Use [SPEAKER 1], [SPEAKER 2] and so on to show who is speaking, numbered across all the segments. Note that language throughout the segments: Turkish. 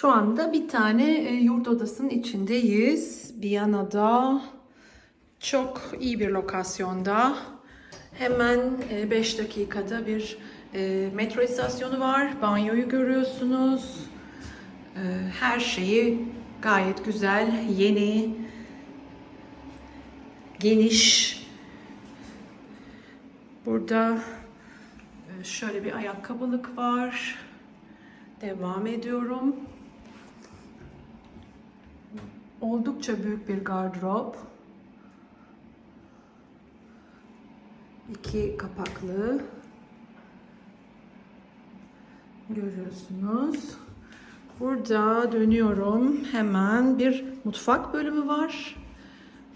[SPEAKER 1] Şu anda bir tane e, yurt odasının içindeyiz. Viyana'da çok iyi bir lokasyonda. Hemen 5 dakikada bir e, metro istasyonu var. Banyoyu görüyorsunuz. E, Her şeyi gayet güzel, yeni, geniş. Burada e, şöyle bir ayakkabılık var. Devam ediyorum. Oldukça büyük bir gardırop. İki kapaklı. Görüyorsunuz. Burada dönüyorum. Hemen bir mutfak bölümü var.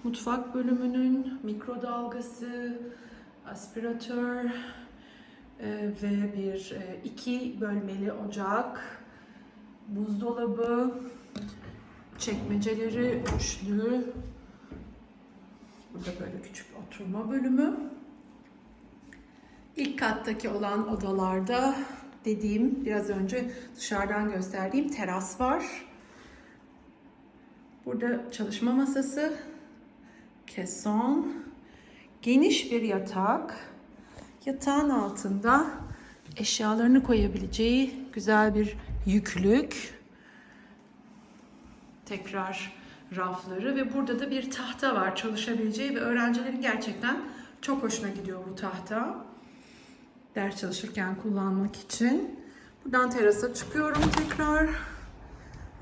[SPEAKER 1] Mutfak bölümünün mikrodalgası, aspiratör e, ve bir e, iki bölmeli ocak, buzdolabı, çekmeceleri üçlü. Burada böyle küçük oturma bölümü. İlk kattaki olan odalarda dediğim biraz önce dışarıdan gösterdiğim teras var. Burada çalışma masası, keson, geniş bir yatak. Yatağın altında eşyalarını koyabileceği güzel bir yüklük. Tekrar rafları ve burada da bir tahta var çalışabileceği ve öğrencilerin gerçekten çok hoşuna gidiyor bu tahta. Ders çalışırken kullanmak için. Buradan terasa çıkıyorum tekrar.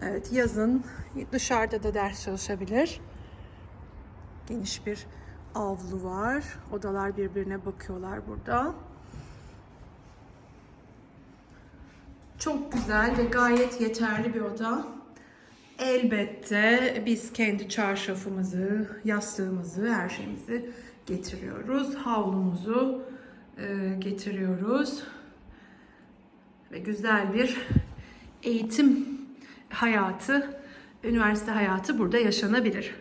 [SPEAKER 1] Evet yazın dışarıda da ders çalışabilir. Geniş bir avlu var. Odalar birbirine bakıyorlar burada. Çok güzel ve gayet yeterli bir oda. Elbette biz kendi çarşafımızı, yastığımızı, her şeyimizi getiriyoruz. Havlumuzu e, getiriyoruz. Ve güzel bir eğitim hayatı, üniversite hayatı burada yaşanabilir.